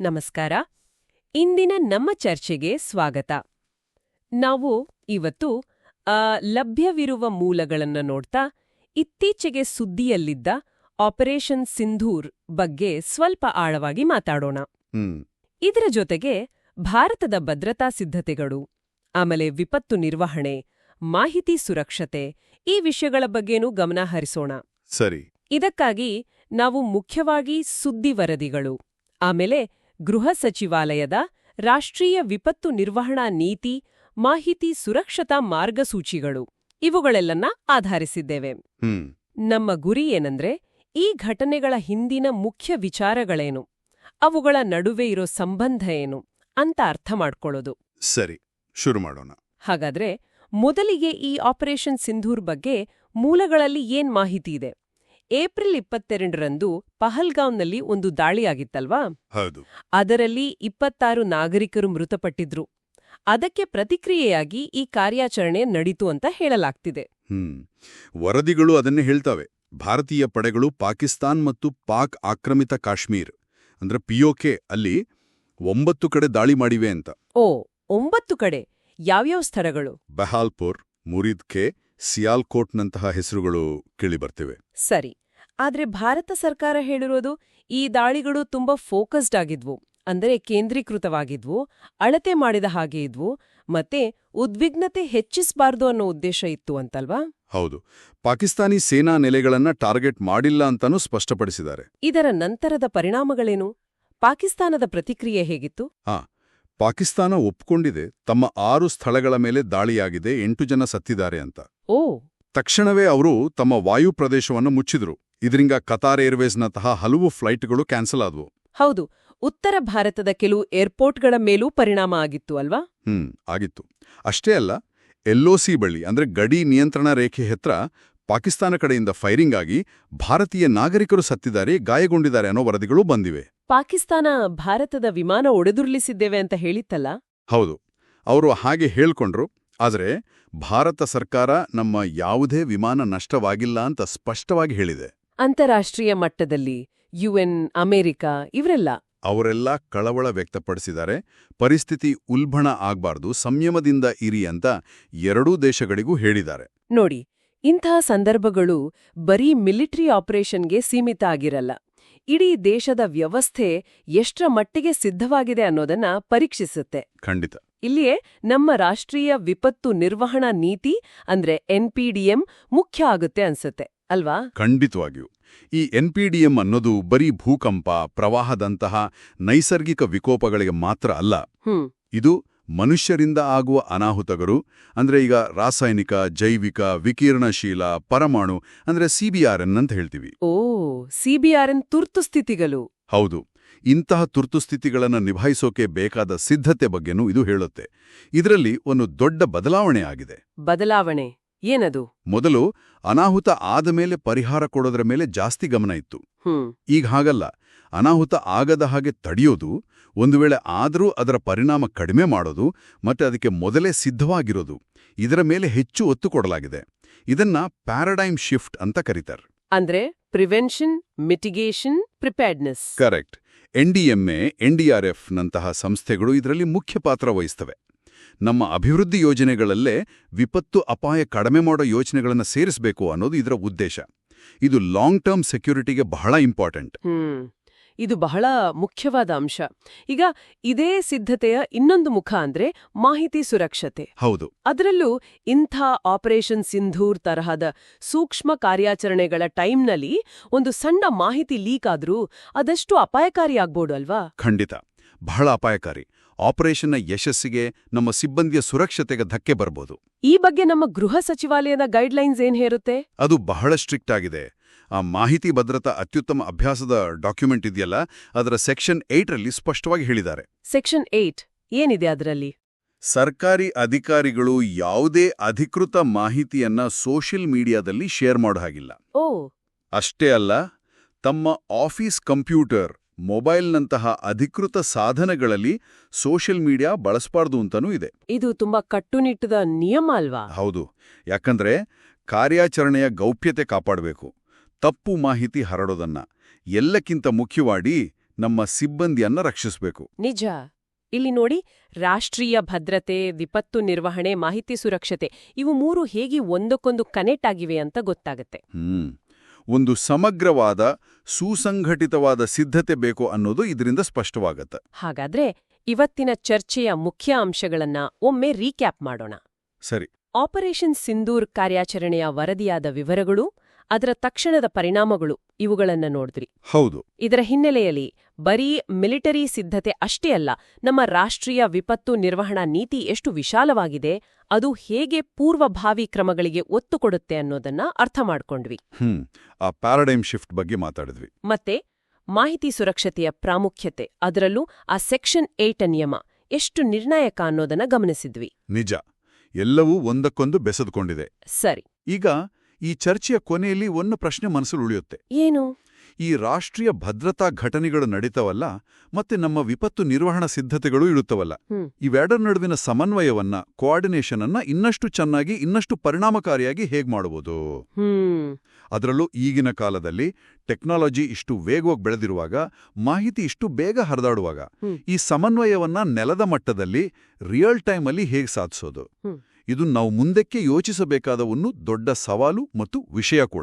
ನಮಸ್ಕಾರ. ಇಂದಿನ ನಮ್ಮ ಚರ್ಚೆಗೆ ಸ್ವಾಗತ. ನಾವು ಇವತ್ತು ಲಭ್ಯವಿರುವ ಮೂಲಗಳನ್ನು ನೋಡ್ತಾ ಇತ್ತೀಚೆಗೆ ಸುದ್ದಿಯಲ್ಲಿದ್ದ ಆಪರೇಷನ್ ಸಿಂಧೂರ್ ಬಗ್ಗೆ ಸ್ವಲ್ಪ ಆಳವಾಗಿ ಮಾತಾಡೋಣ. ಇದರ ಜೊತೆಗೆ ಭಾರತದ ಭದ್ರತಾ ಸಿದ್ಧತೆಗಳು ಆಮೇಲೆ ವಿಪತ್ತು ನಿರ್ವಹಣೆ ಮಾಹಿತಿ ಸುರಕ್ಷತೆ ಈ ವಿಷಯಗಳ ಬಗ್ಗೆನೂ ಗಮನ ಹರಿಸೋಣ. ಸರಿ. ಇದಕ್ಕಾಗಿ ನಾವು ಮುಖ್ಯವಾಗಿ ಸುದ್ದಿ ವರದಿಗಳು ಆಮೇಲೆ ಗೃಹ ಸಚಿವಾಲಯದ ರಾಷ್ಟ್ರೀಯ ವಿಪತ್ತು ನಿರ್ವಹಣಾ ನೀತಿ ಮಾಹಿತಿ ಸುರಕ್ಷತಾ ಮಾರ್ಗಸೂಚಿಗಳು ಇವುಗಳೆಲ್ಲನ್ನ ಆಧರಿಸಿದ್ದೇವೆ. ನಮ್ಮ ಗುರಿ ಏನಂದ್ರೆ ಈ ಘಟನೆಗಳ ಹಿಂದಿನ ಮುಖ್ಯ ವಿಚಾರಗಳೇನು ಅವುಗಳ ನಡುವೆ ಇರೋ ಸಂಬಂಧ ಏನು ಅಂತ ಅರ್ಥ ಮಾಡ್ಕೊಳ್ಳೋದು. ಸರಿ ಶುರು ಮಾಡೋಣ. ಹಾಗಾದ್ರೆ ಮೊದಲಿಗೆ ಈ ಆಪರೇಷನ್ ಸಿಂಧೂರ್ ಬಗ್ಗೆ ಮೂಲಗಳಲ್ಲಿ ಏನ್ ಮಾಹಿತಿ ಇದೆ? ಏಪ್ರಿಲ್ ಇಪ್ಪತ್ತೆರಡರಂದು ಪಹಲ್ಗಾಂವ್ನಲ್ಲಿ ಒಂದು ದಾಳಿಯಾಗಿತ್ತಲ್ವಾ? ಹೌದು. ಅದರಲ್ಲಿ ಇಪ್ಪತ್ತಾರು ನಾಗರಿಕರು ಮೃತಪಟ್ಟಿದ್ರು. ಅದಕ್ಕೆ ಪ್ರತಿಕ್ರಿಯೆಯಾಗಿ ಈ ಕಾರ್ಯಾಚರಣೆ ನಡೀತು ಅಂತ ಹೇಳಲಾಗ್ತಿದೆ. ಹ್ಮ್. ವರದಿಗಳು ಅದನ್ನೇ ಹೇಳ್ತವೆ. ಭಾರತೀಯ ಪಡೆಗಳು ಪಾಕಿಸ್ತಾನ್ ಮತ್ತು ಪಾಕ್ ಆಕ್ರಮಿತ ಕಾಶ್ಮೀರ್ ಅಂದ್ರೆ ಪಿಒಕೆ ಅಲ್ಲಿ ಒಂಬತ್ತು ಕಡೆ ದಾಳಿ ಮಾಡಿವೆ ಅಂತ. ಓ ಒಂಬತ್ತು ಕಡೆ. ಯಾವ್ಯಾವ ಸ್ಥಳಗಳು? ಬೆಹಾಲ್ಪುರ್ ಮುರಿದ್ ಕೆ ಸಿಯಾಲ್ಕೋಟ್ನಂತಹ ಹೆಸರುಗಳು ಕೇಳಿಬರ್ತಿವೆ. ಸರಿ ಆದ್ರೆ ಭಾರತ ಸರ್ಕಾರ ಹೇಳಿರೋದು ಈ ದಾಳಿಗಳು ತುಂಬಾ ಫೋಕಸ್ಡ್ ಆಗಿದ್ವು ಅಂದರೆ ಕೇಂದ್ರೀಕೃತವಾಗಿದ್ವು ಅಳತೆ ಮಾಡಿದ ಹಾಗೆ ಇದ್ವು ಮತ್ತೆ ಉದ್ವಿಗ್ನತೆ ಹೆಚ್ಚಿಸಬಾರ್ದು ಅನ್ನೋ ಉದ್ದೇಶ ಇತ್ತು ಅಂತಲ್ವಾ? ಹೌದು ಪಾಕಿಸ್ತಾನಿ ಸೇನಾ ನೆಲೆಗಳನ್ನ ಟಾರ್ಗೆಟ್ ಮಾಡಿಲ್ಲ ಅಂತಾನೂ ಸ್ಪಷ್ಟಪಡಿಸಿದ್ದಾರೆ. ಇದರ ನಂತರದ ಪರಿಣಾಮಗಳೇನು? ಪಾಕಿಸ್ತಾನದ ಪ್ರತಿಕ್ರಿಯೆ ಹೇಗಿತ್ತು? ಹಾ ಪಾಕಿಸ್ತಾನ ಒಪ್ಕೊಂಡಿದೆ ತಮ್ಮ ಆರು ಸ್ಥಳಗಳ ಮೇಲೆ ದಾಳಿಯಾಗಿದೆ ಎಂಟು ಜನ ಸತ್ತಿದ್ದಾರೆ ಅಂತ. ಓ. ತಕ್ಷಣವೇ ಅವರು ತಮ್ಮ ವಾಯು ಪ್ರದೇಶವನ್ನು ಮುಚ್ಚಿದ್ರು. ಇದರಿಂದ ಕತಾರ್ ಏರ್ವೇಸ್ನಂತಹ ಹಲವು ಫ್ಲೈಟ್ಗಳು ಕ್ಯಾನ್ಸಲ್ ಆದವು. ಹೌದು ಉತ್ತರ ಭಾರತದ ಕೆಲವು ಏರ್ಪೋರ್ಟ್ಗಳ ಮೇಲೂ ಪರಿಣಾಮ ಆಗಿತ್ತು ಅಲ್ವಾ? ಹ್ಮ್ ಆಗಿತ್ತು. ಅಷ್ಟೇ ಅಲ್ಲ ಎಲ್ಒಸಿ ಬಳಿ ಅಂದ್ರೆ ಗಡಿ ನಿಯಂತ್ರಣ ರೇಖೆ ಹತ್ರ ಪಾಕಿಸ್ತಾನ ಕಡೆಯಿಂದ ಫೈರಿಂಗ್ ಆಗಿ ಭಾರತೀಯ ನಾಗರಿಕರು ಸತ್ತಿದ್ದಾರೆ ಗಾಯಗೊಂಡಿದ್ದಾರೆ ಅನ್ನೋ ವರದಿಗಳು ಬಂದಿವೆ. ಪಾಕಿಸ್ತಾನ ಭಾರತದ ವಿಮಾನ ಒಡೆದುರುಳಿಸಿದ್ದೇವೆ ಅಂತ ಹೇಳಿತ್ತಲ್ಲ? ಹೌದು. ಅವರು ಹಾಗೆ ಹೇಳ್ಕೊಂಡ್ರು ಆದರೆ ಭಾರತ ಸರ್ಕಾರ ನಮ್ಮ ಯಾವುದೇ ವಿಮಾನ ನಷ್ಟವಾಗಿಲ್ಲ ಅಂತ ಸ್ಪಷ್ಟವಾಗಿ ಹೇಳಿದೆ. ಅಂತಾರಾಷ್ಟ್ರೀಯ ಮಟ್ಟದಲ್ಲಿ ಯುಎನ್ ಅಮೆರಿಕ ಇವರೆಲ್ಲ? ಅವರೆಲ್ಲ ಕಳವಳ ವ್ಯಕ್ತಪಡಿಸಿದ್ದಾರೆ ಪರಿಸ್ಥಿತಿ ಉಲ್ಬಣ ಆಗ್ಬಾರ್ದು ಸಂಯಮದಿಂದ ಇರಿ ಅಂತ ಎರಡೂ ದೇಶಗಳಿಗೂ ಹೇಳಿದ್ದಾರೆ. ನೋಡಿ ಇಂತಹ ಸಂದರ್ಭಗಳು ಬರೀ ಮಿಲಿಟರಿ ಆಪರೇಷನ್ಗೆ ಸೀಮಿತ ಆಗಿರಲ್ಲ. ಇಡೀ ದೇಶದ ವ್ಯವಸ್ಥೆ ಎಷ್ಟರ ಮಟ್ಟಿಗೆ ಸಿದ್ಧವಾಗಿದೆ ಅನ್ನೋದನ್ನ ಪರೀಕ್ಷಿಸುತ್ತೆ. ಖಂಡಿತ. ಇಲ್ಲಿಯೇ ನಮ್ಮ ರಾಷ್ಟ್ರೀಯ ವಿಪತ್ತು ನಿರ್ವಹಣಾ ನೀತಿ ಅಂದ್ರೆ ಎನ್ಪಿಡಿಎಂ ಮುಖ್ಯ ಆಗುತ್ತೆ ಅನ್ಸುತ್ತೆ ಅಲ್ವಾ? ಖಂಡಿತವಾಗಿಯೂ. ಈ ಎನ್ಪಿಡಿಎಂ ಅನ್ನೋದು ಬರೀ ಭೂಕಂಪ ಪ್ರವಾಹದಂತಹ ನೈಸರ್ಗಿಕ ವಿಕೋಪಗಳಿಗೆ ಮಾತ್ರ ಅಲ್ಲ. ಹ್ಮ್. ಇದು ಮನುಷ್ಯರಿಂದ ಆಗುವ ಅನಾಹುತಗಳು ಅಂದ್ರೆ ಈಗ ರಾಸಾಯನಿಕ ಜೈವಿಕ ವಿಕಿರಣಶೀಲ ಪರಮಾಣು ಅಂದ್ರೆ ಸಿಬಿಆರ್ಎನ್ ಅಂತ ಹೇಳ್ತೀವಿ. ಓ ಸಿಬಿಆರ್ಎನ್ ತುರ್ತು ಸ್ಥಿತಿಗಳು. ಹೌದು. ಇಂತಹ ತುರ್ತು ಸ್ಥಿತಿಗಳನ್ನು ನಿಭಾಯಿಸೋಕೆ ಬೇಕಾದ ಸಿದ್ಧತೆ ಬಗ್ಗೆನೂ ಇದು ಹೇಳುತ್ತೆ. ಇದರಲ್ಲಿ ಒಂದು ದೊಡ್ಡ ಬದಲಾವಣೆ ಆಗಿದೆ. ಬದಲಾವಣೆ. ಏನದು? ಮೊದಲು ಅನಾಹುತ ಆದ ಮೇಲೆ ಪರಿಹಾರ ಕೊಡೋದ್ರ ಮೇಲೆ ಜಾಸ್ತಿ ಗಮನ ಇತ್ತು. ಈಗ ಹಾಗಲ್ಲ. ಅನಾಹುತ ಆಗದ ಹಾಗೆ ತಡೆಯೋದು ಒಂದು ವೇಳೆ ಆದರೂ ಅದರ ಪರಿಣಾಮ ಕಡಿಮೆ ಮಾಡೋದು ಮತ್ತು ಅದಕ್ಕೆ ಮೊದಲೇ ಸಿದ್ಧವಾಗಿರೋದು ಇದರ ಮೇಲೆ ಹೆಚ್ಚು ಒತ್ತು ಕೊಡಲಾಗಿದೆ. ಇದನ್ನ ಪ್ಯಾರಡೈಮ್ ಶಿಫ್ಟ್ ಅಂತ ಕರೀತಾರೆ. ಅಂದ್ರೆ prevention mitigation preparedness. Correct. NDMA NDRF ನಂತಹ ಸಂಸ್ಥೆಗಳು ಇದರಲ್ಲಿ ಮುಖ್ಯ ಪಾತ್ರ ವಹಿಸ್ತವೆ. ನಮ್ಮ ಅಭಿವೃದ್ಧಿ ಯೋಜನೆಗಳಲ್ಲೇ ವಿಪತ್ತು ಅಪಾಯ ಕಡಿಮೆ ಮಾಡೋ ಯೋಜನೆಗಳನ್ನು ಸೇರಿಸಬೇಕು ಅನ್ನೋದು ಇದರ ಉದ್ದೇಶ. ಇದು ಲಾಂಗ್ ಟರ್ಮ್ ಸೆಕ್ಯೂರಿಟಿಗೆ ಬಹಳ ಇಂಪಾರ್ಟೆಂಟ್. ಇದು ಬಹಳ ಮುಖ್ಯವಾದ ಅಂಶ. ಈಗ ಇದೇ ಸಿದ್ಧತೆಯ ಇನ್ನೊಂದು ಮುಖ ಅಂದ್ರೆ ಮಾಹಿತಿ ಸುರಕ್ಷತೆ. ಹೌದು. ಅದರಲ್ಲೂ ಇಂಥ ಆಪರೇಷನ್ ಸಿಂಧೂರ್ ತರಹದ ಸೂಕ್ಷ್ಮ ಕಾರ್ಯಾಚರಣೆಗಳ ಟೈಮ್ನಲ್ಲಿ ಒಂದು ಸಣ್ಣ ಮಾಹಿತಿ ಲೀಕ್ ಆದ್ರೂ ಅದಷ್ಟು ಅಪಾಯಕಾರಿಯಾಗ್ಬೋದು ಅಲ್ವಾ? ಖಂಡಿತ. ಬಹಳ ಅಪಾಯಕಾರಿ. ಆಪರೇಷನ್ನ ಯಶಸ್ಸಿಗೆ ನಮ್ಮ ಸಿಬ್ಬಂದಿಯ ಸುರಕ್ಷತೆಗೆ ಧಕ್ಕೆ ಬರ್ಬೋದು. ಈ ಬಗ್ಗೆ ನಮ್ಮ ಗೃಹ ಸಚಿವಾಲಯದ ಗೈಡ್ಲೈನ್ಸ್ ಏನ್ ಹೇರುತ್ತೆ? ಅದು ಬಹಳ ಸ್ಟ್ರಿಕ್ಟ್ ಆಗಿದೆ. ಆ ಮಾಹಿತಿ ಭದ್ರತಾ ಅತ್ಯುತ್ತಮ ಅಭ್ಯಾಸದ ಡಾಕ್ಯುಮೆಂಟ್ ಇದೆಯಲ್ಲ ಅದರ ಸೆಕ್ಷನ್ ಏಯ್ಟ್ರಲ್ಲಿ ಸ್ಪಷ್ಟವಾಗಿ ಹೇಳಿದ್ದಾರೆ. ಸೆಕ್ಷನ್ ಏಟ್ ಏನಿದೆ ಅದರಲ್ಲಿ? ಸರ್ಕಾರಿ ಅಧಿಕಾರಿಗಳು ಯಾವುದೇ ಅಧಿಕೃತ ಮಾಹಿತಿಯನ್ನ ಸೋಷಿಯಲ್ ಮೀಡಿಯಾದಲ್ಲಿ ಶೇರ್ ಮಾಡೋ ಹಾಗಿಲ್ಲ. ಓ! ಅಷ್ಟೇ ಅಲ್ಲ ತಮ್ಮ ಆಫೀಸ್ ಕಂಪ್ಯೂಟರ್ ಮೊಬೈಲ್ನಂತಹ ಅಧಿಕೃತ ಸಾಧನಗಳಲ್ಲಿ ಸೋಷಿಯಲ್ ಮೀಡಿಯಾ ಬಳಸಬಾರ್ದು ಅಂತನೂ ಇದೆ. ಇದು ತುಂಬಾ ಕಟ್ಟುನಿಟ್ಟದ ನಿಯಮ ಅಲ್ವಾ? ಹೌದು ಯಾಕಂದ್ರೆ ಕಾರ್ಯಾಚರಣೆಯ ಗೌಪ್ಯತೆ ಕಾಪಾಡಬೇಕು. ತಪ್ಪು ಮಾಹಿತಿ ಹರಡೋದನ್ನ ಎಲ್ಲಕ್ಕಿಂತ ಮುಖ್ಯವಾಗಿ ನಮ್ಮ ಸಿಬ್ಬಂದಿಯನ್ನ ರಕ್ಷಿಸಬೇಕು. ನಿಜ. ಇಲ್ಲಿ ನೋಡಿ ರಾಷ್ಟ್ರೀಯ ಭದ್ರತೆ ವಿಪತ್ತು ನಿರ್ವಹಣೆ ಮಾಹಿತಿ ಸುರಕ್ಷತೆ ಇವು ಮೂರು ಹೇಗೆ ಒಂದಕ್ಕೊಂದು ಕನೆಕ್ಟ್ ಆಗಿವೆ ಅಂತ ಗೊತ್ತಾಗತ್ತೆ. ಹ್ಮ್. ಒಂದು ಸಮಗ್ರವಾದ ಸುಸಂಘಟಿತವಾದ ಸಿದ್ಧತೆ ಬೇಕು ಅನ್ನೋದು ಇದರಿಂದ ಸ್ಪಷ್ಟವಾಗತ್ತೆ. ಹಾಗಾದ್ರೆ ಇವತ್ತಿನ ಚರ್ಚೆಯ ಮುಖ್ಯ ಅಂಶಗಳನ್ನ ಒಮ್ಮೆ ರೀಕ್ಯಾಪ್ ಮಾಡೋಣ. ಸರಿ. ಆಪರೇಷನ್ ಸಿಂಧೂರ್ ಕಾರ್ಯಾಚರಣೆಯ ವರದಿಯಾದ ವಿವರಗಳು ಅದರ ತಕ್ಷಣದ ಪರಿಣಾಮಗಳು ಇವುಗಳನ್ನ ನೋಡಿದ್ರಿ. ಹೌದು. ಇದರ ಹಿನ್ನೆಲೆಯಲ್ಲಿ ಬರೀ ಮಿಲಿಟರಿ ಸಿದ್ಧತೆ ಅಷ್ಟೇ ಅಲ್ಲ ನಮ್ಮ ರಾಷ್ಟ್ರೀಯ ವಿಪತ್ತು ನಿರ್ವಹಣಾ ನೀತಿ ಎಷ್ಟು ವಿಶಾಲವಾಗಿದೆ ಅದು ಹೇಗೆ ಪೂರ್ವಭಾವಿ ಕ್ರಮಗಳಿಗೆ ಒತ್ತು ಕೊಡುತ್ತೆ ಅನ್ನೋದನ್ನ ಅರ್ಥ ಮಾಡ್ಕೊಂಡ್ವಿ. ಆ ಪ್ಯಾರಡೈಮ್ ಶಿಫ್ಟ್ ಬಗ್ಗೆ ಮಾತಾಡಿದ್ವಿ. ಮತ್ತೆ ಮಾಹಿತಿ ಸುರಕ್ಷತೆಯ ಪ್ರಾಮುಖ್ಯತೆ ಅದರಲ್ಲೂ ಆ ಸೆಕ್ಷನ್ ಏಟ್ ನಿಯಮ ಎಷ್ಟು ನಿರ್ಣಾಯಕ ಅನ್ನೋದನ್ನ ಗಮನಿಸಿದ್ವಿ. ನಿಜ ಎಲ್ಲವೂ ಒಂದಕ್ಕೊಂದು ಬೆಸೆದುಕೊಂಡಿದೆ. ಸರಿ. ಈಗ ಈ ಚರ್ಚೆಯ ಕೊನೆಯಲ್ಲಿ ಒಂದು ಪ್ರಶ್ನೆ ಮನಸ್ಸಲ್ಲಿ ಉಳಿಯುತ್ತೆ. ಏನು? ಈ ರಾಷ್ಟ್ರೀಯ ಭದ್ರತಾ ಘಟನೆಗಳು ನಡೀತವಲ್ಲ ಮತ್ತೆ ನಮ್ಮ ವಿಪತ್ತು ನಿರ್ವಹಣಾ ಸಿದ್ಧತೆಗಳು ಇರುತ್ತವಲ್ಲ. ಇವೆರಡರ ನಡುವಿನ ಸಮನ್ವಯವನ್ನ ಕೋಆರ್ಡಿನೇಷನ್ ಅನ್ನ ಇನ್ನಷ್ಟು ಚೆನ್ನಾಗಿ ಇನ್ನಷ್ಟು ಪರಿಣಾಮಕಾರಿಯಾಗಿ ಹೇಗ್ ಮಾಡಬಹುದು? ಹ್ಮ್. ಅದರಲ್ಲೂ ಈಗಿನ ಕಾಲದಲ್ಲಿ ಟೆಕ್ನಾಲಜಿ ಇಷ್ಟು ವೇಗವಾಗಿ ಬೆಳೆದಿರುವಾಗ ಮಾಹಿತಿ ಇಷ್ಟು ಬೇಗ ಹರಿದಾಡುವಾಗ ಈ ಸಮನ್ವಯವನ್ನ ನೆಲದ ಮಟ್ಟದಲ್ಲಿ ರಿಯಲ್ ಟೈಮಲ್ಲಿ ಹೇಗೆ ಸಾಧಿಸೋದು. ಇದು ನಾವು ಮುಂದಕ್ಕೆ ಯೋಚಿಸಬೇಕಾದ ಒಂದು ದೊಡ್ಡ ಸವಾಲು ಮತ್ತು ವಿಷಯ ಕೂಡ.